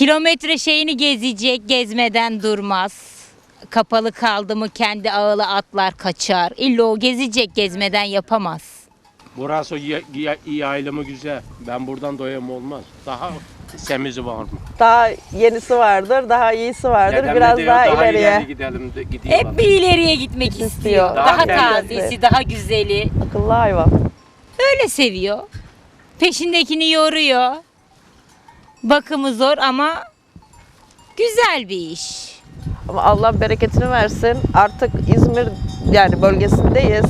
Kilometre şeyini gezecek, gezmeden durmaz. Kapalı kaldı mı kendi ağılı atlar kaçar. İlla o gezecek, gezmeden yapamaz. Burası y- y- yaylımı güzel. Ben buradan doyum olmaz. Daha semizi var mı? Daha yenisi vardır, daha iyisi vardır. Dedem de Biraz diyor, daha, daha ileriye. ileri gidelim de gideyim. Hep bir ileriye gitmek İstiyor. istiyor. Daha Daha, kendisi. tazesi, daha güzeli. Akıllı hayvan. Öyle seviyor. Peşindekini yoruyor. Bakımı zor ama güzel bir iş. Ama Allah bereketini versin. Artık İzmir yani bölgesindeyiz.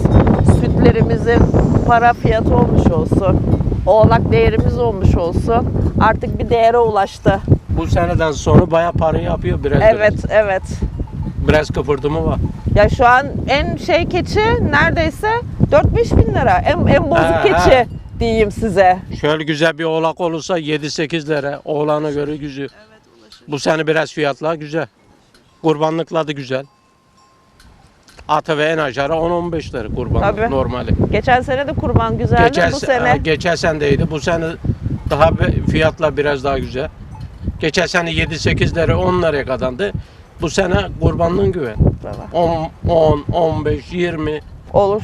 Sütlerimizin para fiyatı olmuş olsun. Oğlak değerimiz olmuş olsun. Artık bir değere ulaştı. Bu seneden sonra bayağı para yapıyor biraz. Evet, evet. Biraz, biraz kıpırdımı var. Ya şu an en şey keçi neredeyse 4-5 bin lira. En, en bozuk Ha, keçi ha. Diyeyim size. Şöyle güzel bir oğlak olursa 7-8 lira. Oğlana göre güzel. Bu sene biraz fiyatlar güzel. Kurbanlıkla da güzel. Atı ve en aşağı 10-15 lira kurbanlık Tabii. normali. Geçen sene de kurban güzeldi. Geçen, bu se- sene ha, geçen senedeydi. Bu sene daha bir- fiyatlar biraz daha güzel. Geçen sene 7-8 lira 10 liraya kadandı. Bu sene kurbanlığın güven. 10, 10, 15, 20 olur.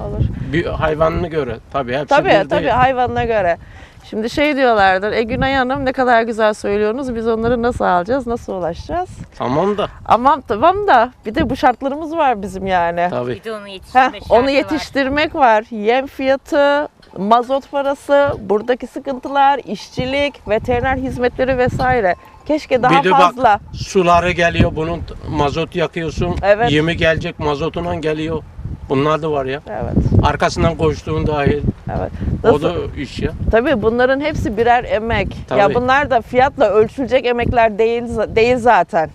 Olur. bir hayvanına göre. Tabii hepsi Tabii bir tabii değil. hayvanına göre. Şimdi şey diyorlardır. E Günay Hanım ne kadar güzel söylüyorsunuz. Biz onları nasıl alacağız? Nasıl ulaşacağız? Tamam da Aman tamam da bir de bu şartlarımız var bizim yani. tabii. Bir de onu yetiştirme Heh, onu var. yetiştirmek var. Yem fiyatı, mazot parası, buradaki sıkıntılar, işçilik, veteriner hizmetleri vesaire. Keşke daha bir de fazla. bak suları geliyor bunun mazot yakıyorsun. Evet. Yemi gelecek mazotuna geliyor. Bunlar da var ya. Evet, Arkasından koştuğun dahil. evet. O Nasıl? da iş ya. Tabii bunların hepsi birer emek. Ya Tabii. bunlar da fiyatla ölçülecek emekler değil değil zaten.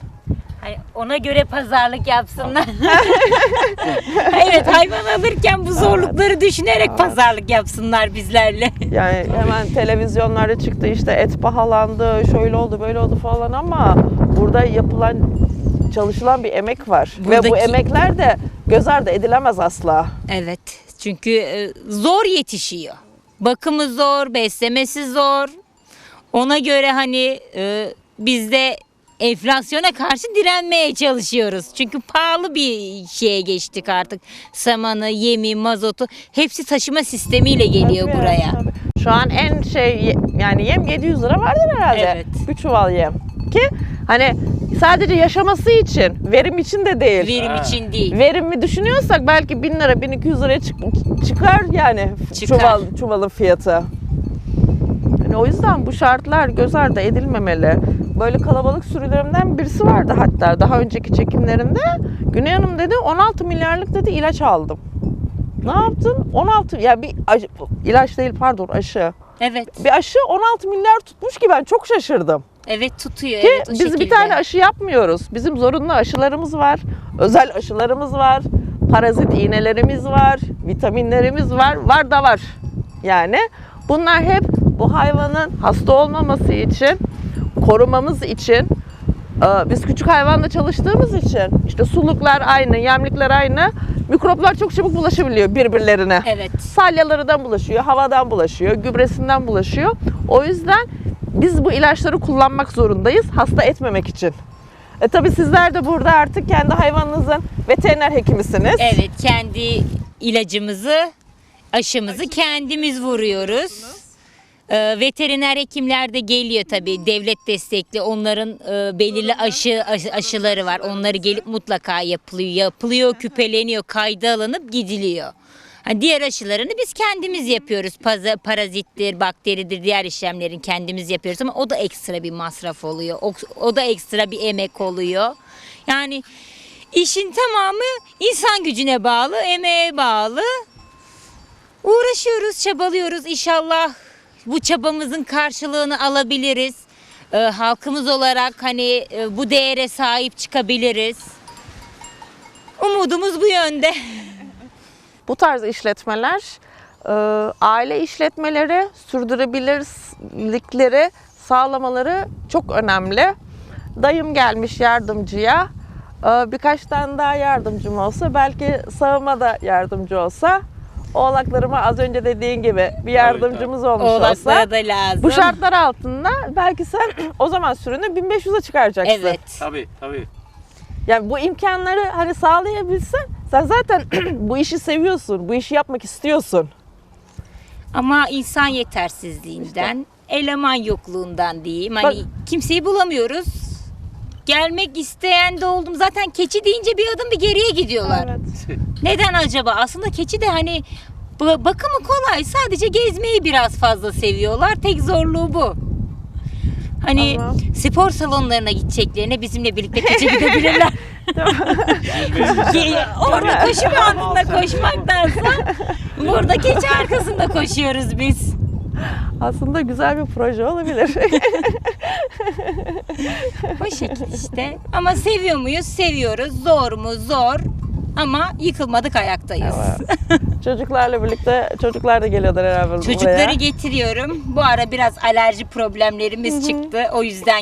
Hani ona göre pazarlık yapsınlar. evet hayvan alırken bu zorlukları düşünerek pazarlık yapsınlar bizlerle. Yani hemen televizyonlarda çıktı işte et pahalandı, şöyle oldu, böyle oldu falan ama burada yapılan çalışılan bir emek var ve bu Buradaki- emekler de göz ardı edilemez asla. Evet çünkü e, zor yetişiyor. Bakımı zor, beslemesi zor. Ona göre hani e, biz de enflasyona karşı direnmeye çalışıyoruz. Çünkü pahalı bir şeye geçtik artık. Samanı, yemi, mazotu hepsi taşıma sistemiyle geliyor Tabii, buraya. tabii. Şu an en şey yani yem 700 lira vardır herhalde. Evet. Bir çuval yem. Ki hani sadece yaşaması için, verim için de değil. Verim Ha. için değil. Verimi düşünüyorsak belki 1000 lira 1200 liraya çık- çıkar yani Çıkar. çuval çuvalın fiyatı. Yani o yüzden bu şartlar göz ardı edilmemeli. Böyle kalabalık sürülerimden birisi vardı hatta daha önceki çekimlerimde. Güney Hanım dedi 16 milyarlık dedi ilaç aldım. Ne yaptın? 16 ya bir ilaç değil pardon aşı. Evet. Bir aşı 16 milyar tutmuş ki ben çok şaşırdım. Evet tutuyor. Ki evet, biz bir şekilde. tane aşı yapmıyoruz. Bizim zorunlu aşılarımız var. Özel aşılarımız var. Parazit iğnelerimiz var. Vitaminlerimiz var. Var da var. Yani bunlar hep bu hayvanın hasta olmaması için, korumamız için, e, biz küçük hayvanla çalıştığımız için işte suluklar aynı, yemlikler aynı. Mikroplar çok çabuk bulaşabiliyor birbirlerine. Evet. Salyalarından bulaşıyor, havadan bulaşıyor, gübresinden bulaşıyor. O yüzden biz bu ilaçları kullanmak zorundayız hasta etmemek için. E tabi sizler de burada artık kendi hayvanınızın veteriner hekimisiniz. Evet kendi ilacımızı aşımızı kendimiz vuruyoruz. Ee, veteriner hekimler de geliyor tabii devlet destekli onların e, belirli aşı aşı- aşıları var onları gelip mutlaka yapılıyor yapılıyor küpeleniyor kayda alınıp gidiliyor. Hani diğer aşılarını biz kendimiz yapıyoruz. Paza, parazittir, bakteridir, diğer işlemlerin kendimiz yapıyoruz ama o da ekstra bir masraf oluyor. O, o da ekstra bir emek oluyor. Yani işin tamamı insan gücüne bağlı, emeğe bağlı. Uğraşıyoruz, çabalıyoruz. İnşallah bu çabamızın karşılığını alabiliriz. Ee, halkımız olarak hani e, bu değere sahip çıkabiliriz. Umudumuz bu yönde. Bu tarz işletmeler e, aile işletmeleri sürdürebilirlikleri sağlamaları çok önemli. Dayım gelmiş yardımcıya. E, birkaç tane daha yardımcım olsa belki sağıma da yardımcı olsa oğlaklarıma az önce dediğin gibi bir yardımcımız olmuş olsa Oğlaklara da lazım. bu şartlar altında belki sen o zaman sürünü 1500'e çıkaracaksın. Evet. Tabii tabii. Yani bu imkanları hani sağlayabilsen sen zaten bu işi seviyorsun, bu işi yapmak istiyorsun. Ama insan yetersizliğinden, eleman yokluğundan diyeyim. Hani Bak- kimseyi bulamıyoruz. Gelmek isteyen de oldum. Zaten keçi deyince bir adım bir geriye gidiyorlar. Neden acaba? Aslında keçi de hani ba- bakımı kolay. Sadece gezmeyi biraz fazla seviyorlar. Tek zorluğu bu. Hani Ama- spor salonlarına gideceklerine bizimle birlikte keçe gidebilirler. Orada koşu bandında koşmaktansa burada keçi arkasında koşuyoruz biz. Aslında güzel bir proje olabilir. O şekil işte. Ama seviyor muyuz? Seviyoruz. Zor mu? Zor. Ama yıkılmadık ayaktayız. Çocuklarla birlikte çocuklar da geliyorlar herhalde buraya. Çocukları getiriyorum. Bu ara biraz alerji problemlerimiz çıktı. O yüzden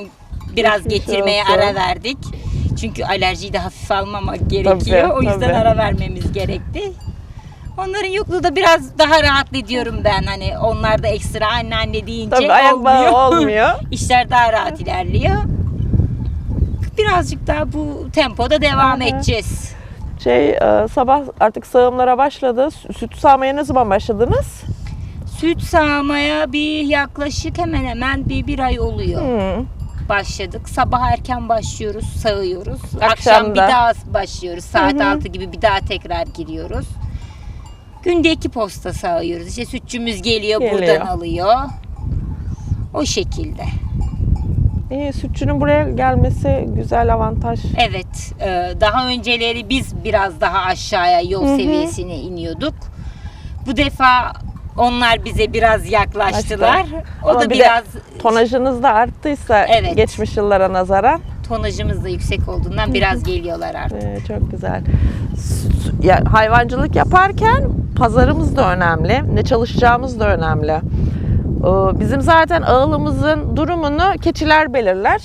biraz Geçmiş getirmeye olsun. ara verdik. Çünkü alerjiyi de hafife almamak gerekiyor. Tabii, o yüzden tabii. ara vermemiz gerekti. Onların yokluğu da biraz daha rahat ediyorum ben. Hani onlar da ekstra anneanne deyince Tabii ayak olmuyor. olmuyor. İşler daha rahat ilerliyor. Birazcık daha bu tempoda devam Aha. edeceğiz. Şey e, sabah artık sağımlara başladı. Sü- Süt sağmaya ne zaman başladınız? Süt sağmaya bir yaklaşık hemen hemen bir, bir ay oluyor. Hmm. Başladık. Sabah erken başlıyoruz, sağıyoruz. Akşam Akşam bir da. daha başlıyoruz. Saat Hı hı. 6 gibi bir daha tekrar giriyoruz. Günde iki posta sağıyoruz. İşte sütçümüz geliyor, Geliyor. buradan alıyor. O şekilde. İyi, sütçünün buraya gelmesi güzel avantaj. Evet, e, daha önceleri biz biraz daha aşağıya yol Hı hı. seviyesine iniyorduk. Bu defa onlar bize biraz yaklaştılar. O Ama da bir de biraz Tonajınız da arttıysa Evet. geçmiş yıllara nazaran tonajımız da yüksek olduğundan biraz geliyorlar artık. e, çok güzel. Ya, hayvancılık yaparken pazarımız da önemli. Ne çalışacağımız da önemli. Ee, Bizim zaten ağılımızın durumunu keçiler belirler.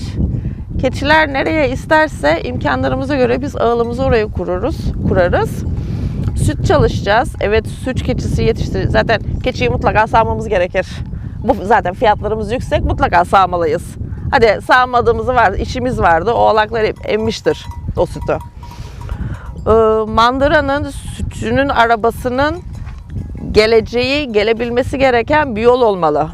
Keçiler nereye isterse imkanlarımıza göre biz ağılımızı oraya kururuz, kurarız. Süt çalışacağız. Evet süt keçisi yetiştir. Zaten keçiyi mutlaka sağmamız gerekir. Bu zaten fiyatlarımız yüksek. Mutlaka sağmalıyız. Hadi sağmadığımızı var, işimiz vardı. Oğlaklar emmiştir o sütü. Ee, mandıranın, sütçünün arabasının geleceği, gelebilmesi gereken bir yol olmalı.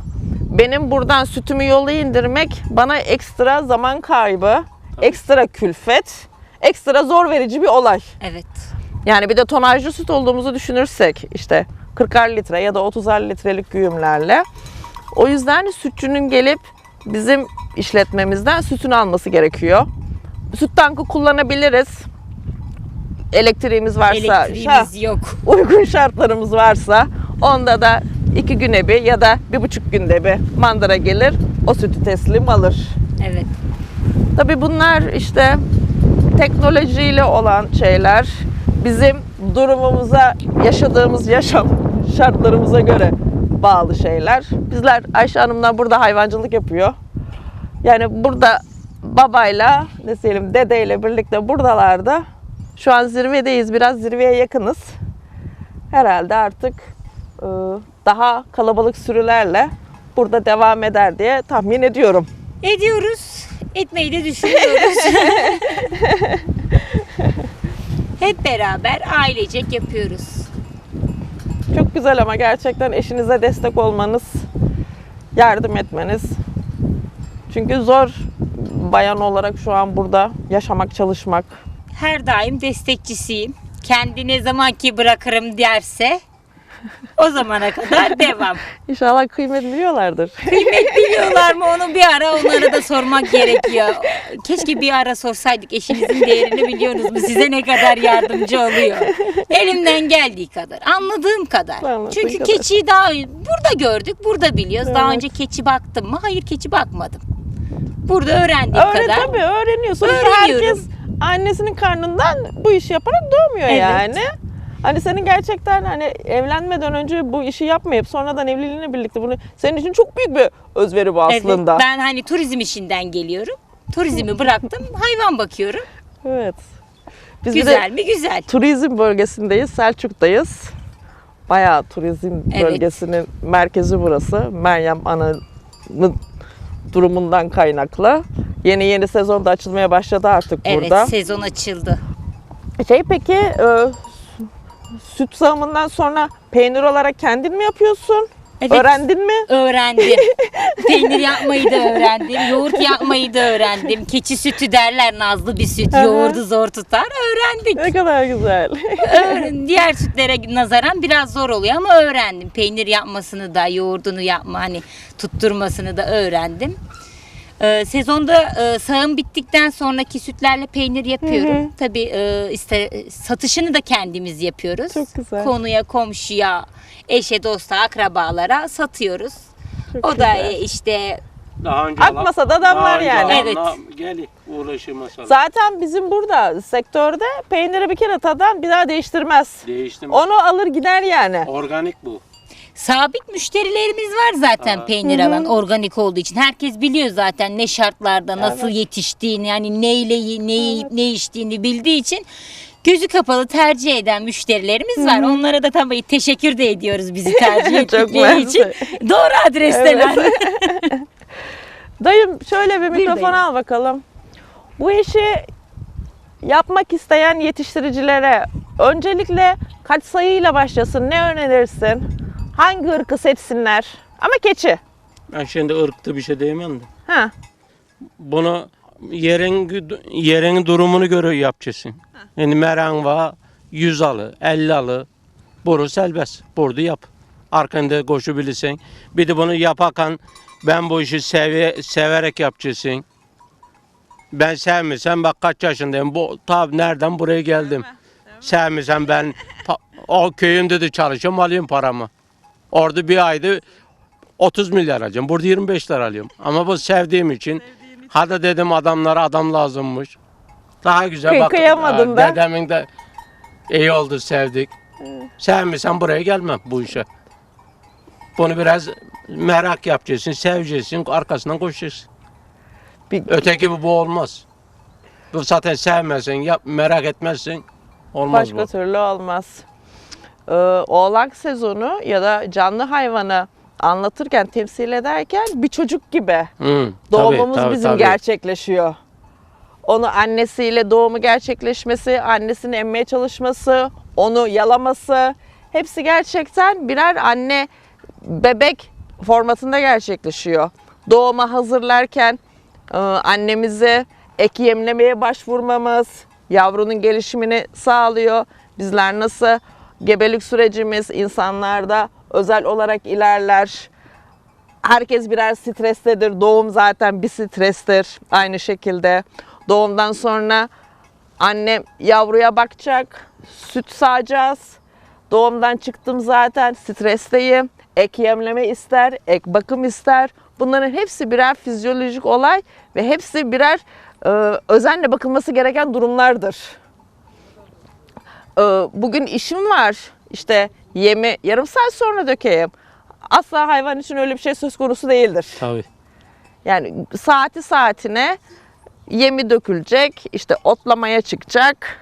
Benim buradan sütümü yola indirmek bana ekstra zaman kaybı, ekstra külfet, ekstra zor verici bir olay. Evet. Yani bir de tonajlı süt olduğumuzu düşünürsek işte 40'ar litre ya da 30'ar litrelik güğümlerle. O yüzden sütçünün gelip bizim işletmemizden sütünü alması gerekiyor. Süt tankı kullanabiliriz. Elektriğimiz varsa, Elektriğimiz yok. uygun şartlarımız varsa onda da iki güne bir ya da bir buçuk günde bir mandıra gelir o sütü teslim alır. Evet. Tabii bunlar işte teknolojiyle olan şeyler. Bizim durumumuza, yaşadığımız yaşam şartlarımıza göre bağlı şeyler. Bizler Ayşe Hanım'la burada hayvancılık yapıyor. Yani burada babayla, ne diyelim dedeyle birlikte buradalarda. Şu an zirvedeyiz, biraz zirveye yakınız. Herhalde artık e, daha kalabalık sürülerle burada devam eder diye tahmin ediyorum. Ediyoruz. Etmeyi de düşünüyoruz. Hep beraber ailecek yapıyoruz. Çok güzel ama gerçekten eşinize destek olmanız, yardım etmeniz. Çünkü zor bayan olarak şu an burada yaşamak, çalışmak. Her daim destekçisiyim. Kendi ne zaman ki bırakırım derse o zamana kadar devam. İnşallah kıymet biliyorlardır. Kıymet biliyorlar mı onu bir ara onlara da sormak gerekiyor. Keşke bir ara sorsaydık eşinizin değerini biliyorsunuz mu? Size ne kadar yardımcı oluyor? Elimden geldiği kadar, anladığım kadar. Anladığın Çünkü kadar. keçiyi daha burada gördük, burada biliyoruz. Daha Evet. önce keçi baktım mı? Hayır keçi bakmadım. Burada öğrendiğim Öğren kadar. tabii öğreniyor. Sonuçta Öğreniyorum. herkes annesinin karnından bu işi yaparak doğmuyor Evet. yani. Hani senin gerçekten hani evlenmeden önce bu işi yapmayıp sonradan evliliğine birlikte bunu senin için çok büyük bir özveri bu aslında. Evet, ben hani turizm işinden geliyorum. Turizmi bıraktım, hayvan bakıyorum. Evet. Biz Güzel mi? Güzel. turizm bölgesindeyiz, Selçuk'tayız. bayağı turizm Evet. bölgesinin merkezi burası. Meryem Ana'nın durumundan kaynaklı. Yeni yeni sezon da açılmaya başladı artık Evet burada. sezon açıldı. Şey peki e, süt sağımından sonra peynir olarak kendin mi yapıyorsun? Evet. Öğrendin mi? Öğrendim. Peynir yapmayı da öğrendim. Yoğurt yapmayı da öğrendim. Keçi sütü derler nazlı bir süt. Yoğurdu zor tutar. Öğrendik. Ne kadar güzel. Öğren- Diğer sütlere nazaran biraz zor oluyor ama öğrendim. Peynir yapmasını da, yoğurdunu yapma hani tutturmasını da öğrendim. Ee, sezonda e, sağım bittikten sonraki sütlerle peynir yapıyorum. Tabii e, iste, satışını da kendimiz yapıyoruz. Çok güzel. Konuya, komşuya, eşe, dosta, akrabalara satıyoruz. Çok o da güzel. e, işte Daha önce Akmasa da damlar yani. Evet. Gel uğraşı mesela. Zaten bizim burada sektörde peyniri bir kere tadan bir daha değiştirmez. Değiştim. Onu alır gider yani. Organik bu. Sabit müşterilerimiz var zaten Aa. peynir alan organik olduğu için. Herkes biliyor zaten ne şartlarda nasıl Evet. yetiştiğini, yani neyle ne yiyip ne içtiğini bildiği için gözü kapalı tercih eden müşterilerimiz var. Onlara da tabii teşekkür de ediyoruz bizi tercih Çok ettikleri için. Doğru adresteler. Dayım şöyle bir mikrofon dayım. al bakalım. Bu işi yapmak isteyen yetiştiricilere öncelikle kaç sayıyla başlasın? Ne önerirsin? Hangi ırkı seçsinler? Ama keçi. Ben şimdi ırktı bir şey diyemem de. Ha. Bunu yerin yerin durumunu göre yapacaksın. Yani meran var 100 alı, 50 alı. Boru selbest. Burada yap. Arkanda koşabilirsin. Bir de bunu yaparken ben bu işi seve, severek yapacaksın. Ben sevmesem bak kaç yaşındayım. Bu tabi nereden buraya geldim. Sevmesem ben o köyümde de çalışıyorum alayım paramı. Orada bir ayda 30 milyar alacağım. Burada 25 lira alıyorum. Ama bu sevdiğim için. Hadi dedim adamlara adam lazımmış. Daha güzel Kıy- bak. kıyamadın da. Dedemin de iyi oldu sevdik. Sevmesen buraya gelmem bu işe. Bunu biraz merak yapacaksın, seveceksin, arkasından koşacaksın. Bir- Öteki bu, bu olmaz. Bu zaten sevmezsen, yap, merak etmezsin, olmaz Başka bu. türlü olmaz. Ee, oğlak sezonu ya da canlı hayvanı anlatırken, temsil ederken bir çocuk gibi doğumumuz tabii, tabii, bizim tabii. gerçekleşiyor. Onu annesiyle doğumu gerçekleşmesi, annesini emmeye çalışması, onu yalaması hepsi gerçekten birer anne bebek formatında gerçekleşiyor. Doğuma hazırlarken e, annemizi ek yemlemeye başvurmamız yavrunun gelişimini sağlıyor. Bizler nasıl gebelik sürecimiz insanlarda özel olarak ilerler. Herkes birer strestedir. Doğum zaten bir strestir aynı şekilde. Doğumdan sonra annem yavruya bakacak, süt sağacağız. Doğumdan çıktım zaten stresteyim. Ek yemleme ister, ek bakım ister. Bunların hepsi birer fizyolojik olay ve hepsi birer e, özenle bakılması gereken durumlardır. E, bugün işim var. İşte yemi yarım saat sonra dökeyim. Asla hayvan için öyle bir şey söz konusu değildir. Tabii. Yani saati saatine yemi dökülecek, işte otlamaya çıkacak.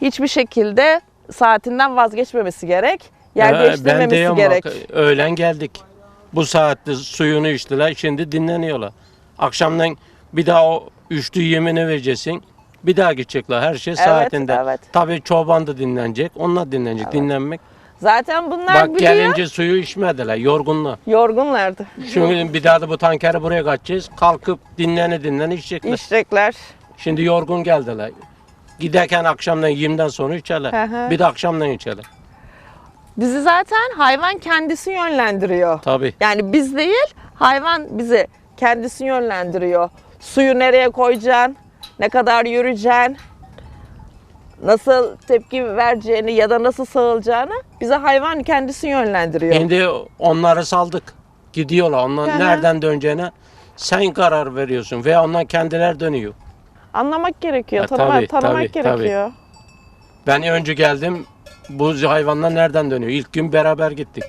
Hiçbir şekilde saatinden vazgeçmemesi gerek. Yer Ee, ben değiştirmemesi diyorum gerek. bak, öğlen geldik. Bu saatte suyunu içtiler, şimdi dinleniyorlar. Akşamdan bir daha o üçlü yemini vereceksin. Bir daha gidecekler her şey saatinde. evet. Tabii çoban da dinlenecek, onlar dinlenecek, dinlenmek. Zaten bunlar Bak biliyor. gelince suyu içmediler, yorgunlar. Yorgunlardı. Şimdi bir daha da bu tankeri buraya kaçacağız. Kalkıp dinlene dinlene içecekler. İçecekler. Şimdi yorgun geldiler. Giderken akşamdan 20'den sonra içerler. Hı hı. Bir de akşamdan içerler. Bizi zaten hayvan kendisi yönlendiriyor. Tabii. Yani biz değil, hayvan bizi kendisi yönlendiriyor. Suyu nereye koyacaksın, ne kadar yürüyeceksin, nasıl tepki vereceğini ya da nasıl sağılacağını bize hayvan kendisi yönlendiriyor. Şimdi onları saldık. Gidiyorlar. Hı. nereden döneceğine sen karar veriyorsun veya onlar kendiler dönüyor. Anlamak gerekiyor, Ha, tanıma- tabii, tanımak tabii, gerekiyor. Ben önce geldim. Bu hayvanlar nereden dönüyor? İlk gün beraber gittik.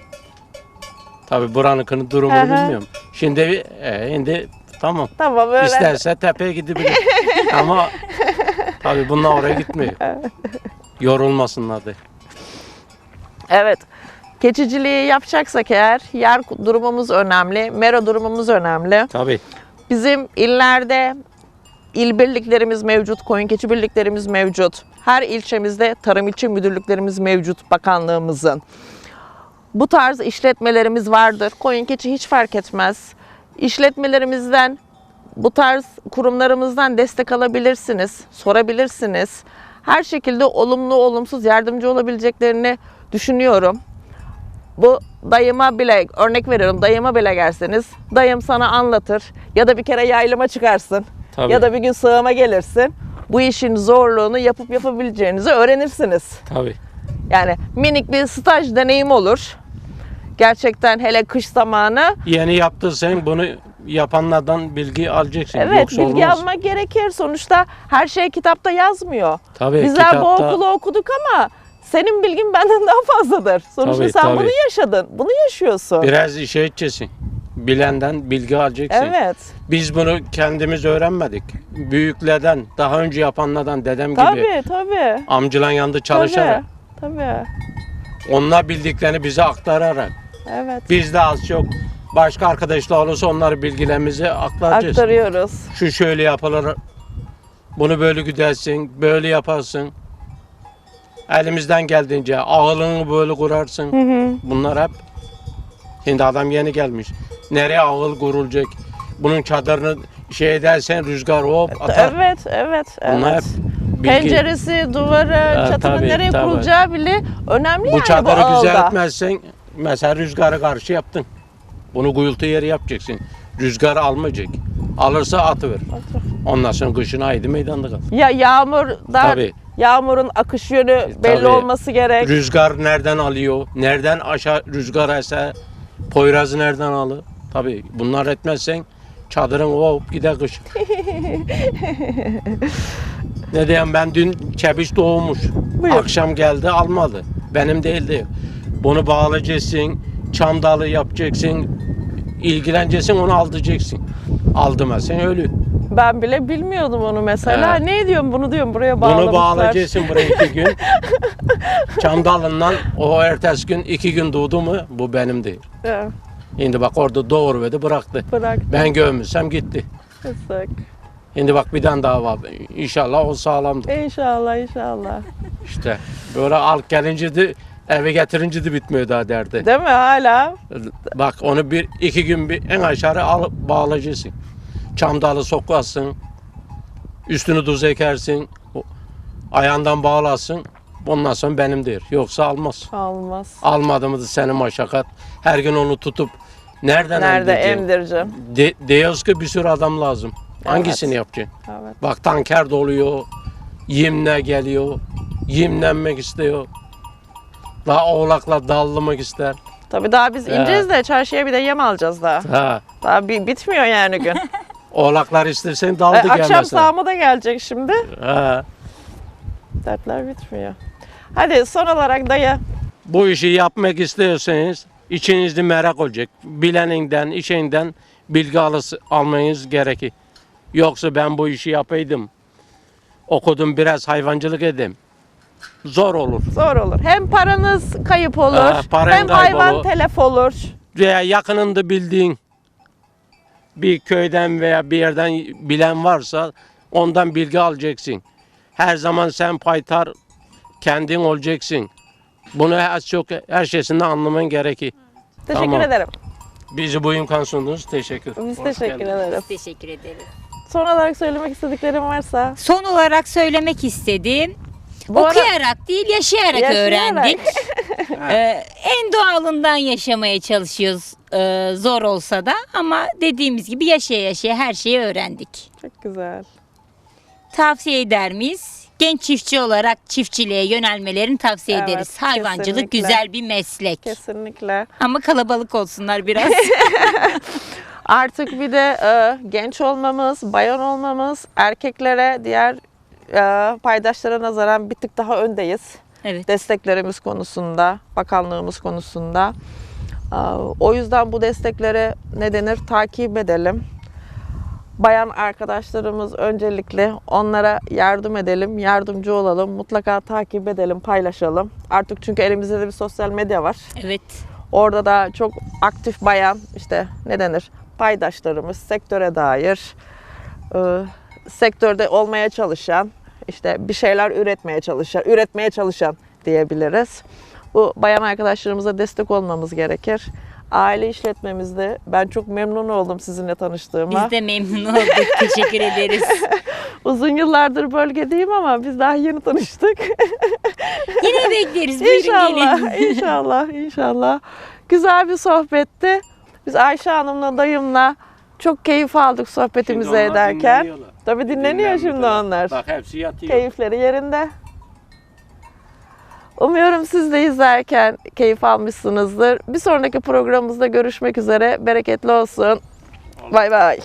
Tabii buranın durumunu hı. bilmiyorum. Şimdi e, şimdi tamam. Tamam öyle. İsterse tepeye gidebilir. Ama tabii bunlar oraya gitmiyor. Yorulmasınlar diye. Evet. Keçiciliği yapacaksak eğer yer durumumuz önemli, mera durumumuz önemli. Tabii. Bizim illerde il birliklerimiz mevcut, koyun keçi birliklerimiz mevcut. Her ilçemizde tarım ilçe müdürlüklerimiz mevcut bakanlığımızın. Bu tarz işletmelerimiz vardır. Koyun keçi hiç fark etmez. İşletmelerimizden bu tarz kurumlarımızdan destek alabilirsiniz, sorabilirsiniz. Her şekilde olumlu olumsuz yardımcı olabileceklerini düşünüyorum. Bu dayıma bile örnek veriyorum dayıma bile gelseniz dayım sana anlatır ya da bir kere yaylıma çıkarsın Tabii. ya da bir gün sığıma gelirsin. Bu işin zorluğunu yapıp yapabileceğinizi öğrenirsiniz. Tabii. Yani minik bir staj deneyim olur. Gerçekten hele kış zamanı Yeni yaptıysan bunu yapanlardan bilgi alacaksın. evet Yoksa bilgi olmaz. almak gerekir. Sonuçta her şey kitapta yazmıyor. Tabii, Bizler bu kitapta- okulu okuduk ama senin bilgin benden daha fazladır. Sonuçta Tabii, sen tabii. bunu yaşadın. Bunu yaşıyorsun. Biraz işe edeceksin. Bilenden bilgi alacaksın. Evet. Biz bunu kendimiz öğrenmedik. Büyüklerden, daha önce yapanlardan, dedem gibi Tabii tabii. amcılan yanında çalışarak, Tabii. Tabii. onlar bildiklerini bize aktararak, Evet. biz de az çok başka arkadaşlar olursa onları bilgilerimizi aktaracağız. Aktarıyoruz. Şu şöyle yapılır, bunu böyle güdersin, böyle yaparsın. Elimizden geldiğince ağılını böyle kurarsın. Bunlar hep Şimdi adam yeni gelmiş. Nereye ağıl kurulacak? Bunun çadırını şey edersen rüzgar hop atar. Evet, evet, Bunlar hep evet. bilgi. Penceresi, duvarı, çatının tabii, nereye tabii. kurulacağı bile önemli bu yani bu çadırı ağılda. düzeltmezsen mesela rüzgarı karşı yaptın. Bunu guyultu yeri yapacaksın. Rüzgarı almayacak. Alırsa atıver. Ondan sonra kışın aydı meydanda kal. Ya yağmurda Tabii. yağmurun akış yönü belli tabii. olması gerek. Rüzgar nereden alıyor? Nereden aşağı rüzgar ese Poyraz'ı nereden alır? Tabii bunlar etmezsen çadırın hop gider kış. ne diyeyim ben dün kebiş doğmuş. Buyur. Akşam geldi almadı. Benim değildi. Bunu bağlayacaksın, çam dalı yapacaksın, ilgileneceksin onu aldıracaksın. Aldırmazsan ölü. Ben bile bilmiyordum onu mesela. Evet. Ne diyorum bunu diyorum buraya bağlamışlar. Bunu bağlayacaksın buraya iki gün. çam dalından o ertesi gün iki gün doğdu mu bu benim değil. Evet, Şimdi bak orada doğru verdi bıraktı. Bırak. Ben görmüşsem gitti. Kısık. Şimdi bak bir tane daha var. İnşallah o sağlamdır. İnşallah inşallah. İşte böyle al gelince de eve getirince de bitmiyor daha derdi. Değil mi hala? Bak onu bir iki gün bir en aşağı alıp bağlayacaksın. Çam dalı sokarsın. Üstünü tuz ekersin. Ayağından bağlasın. Ondan sonra benim değil. Yoksa almaz. Olmaz. Almadı mı da senin maşakat. Her gün onu tutup nereden Nerede emdireceğim? De, diyoruz ki bir sürü adam lazım. Hangisini yapacaksın? Evet. Bak tanker doluyor. Yimle geliyor. Yimlenmek istiyor. Daha oğlakla dallamak ister. Tabii daha biz ineceğiz de çarşıya bir de yem alacağız daha. Ha. Daha bir bitmiyor yani gün. Oğlaklar istersen E, daldı akşam gelmesin. sağıma da gelecek şimdi. Ha. Dertler bitmiyor. Hadi son olarak dayı. Bu işi yapmak istiyorsanız içinizde merak olacak. Bileninden, işinden bilgi alısı, almanız gerekir. Yoksa ben bu işi yapaydım. Okudum biraz hayvancılık edeyim. Zor olur. Zor olur. Hem paranız kayıp olur, Ha, paran hem hayvan kaybolur. telef olur. veya yakınında bildiğin bir köyden veya bir yerden bilen varsa ondan bilgi alacaksın. Her zaman sen paytar kendin olacaksın. Bunu az çok her şeysinden anlaman gerekir. Teşekkür Tamam. ederim. Bizi bu imkan sundunuz. Teşekkür. Biz Hoş teşekkür geldiniz. ederiz. Teşekkür ederiz. Son olarak söylemek istediklerim varsa. Son olarak söylemek istediğim Bu ara- okuyarak değil yaşayarak, Yaşayarak. öğrendik. Ee, en doğalından yaşamaya çalışıyoruz ee, zor olsa da ama dediğimiz gibi yaşaya yaşaya her şeyi öğrendik. Çok güzel. Tavsiye eder miyiz? Genç çiftçi olarak çiftçiliğe yönelmelerini tavsiye Evet, ederiz. Hayvancılık kesinlikle. güzel bir meslek. Kesinlikle. Ama kalabalık olsunlar biraz. Artık bir de e, genç olmamız, bayan olmamız erkeklere diğer paydaşlara nazaran bir tık daha öndeyiz. evet. Desteklerimiz konusunda, bakanlığımız konusunda. E, o yüzden bu destekleri ne denir takip edelim. bayan arkadaşlarımız öncelikle onlara yardım edelim, yardımcı olalım, mutlaka takip edelim, paylaşalım. Artık çünkü elimizde de bir sosyal medya var. Evet. Orada da çok aktif bayan işte ne denir paydaşlarımız sektöre dair e, sektörde olmaya çalışan işte bir şeyler üretmeye çalışan üretmeye çalışan diyebiliriz. Bu bayan arkadaşlarımıza destek olmamız gerekir. Aile işletmemizde ben çok memnun oldum sizinle tanıştığıma. Biz de memnun olduk. Teşekkür ederiz. Uzun yıllardır bölgedeyim ama biz daha yeni tanıştık. Yine bekleriz. Buyurun İnşallah, gelin. inşallah, inşallah. Güzel bir sohbetti. Biz Ayşe Hanım'la, dayımla çok keyif aldık sohbetimizi onlar ederken. dinleniyorlar. Tabii dinleniyor şimdi onlar. Bak hepsi yatıyor. Keyifleri yerinde. Umuyorum siz de izlerken keyif almışsınızdır. Bir sonraki programımızda görüşmek üzere. Bereketli olsun. Bay bay.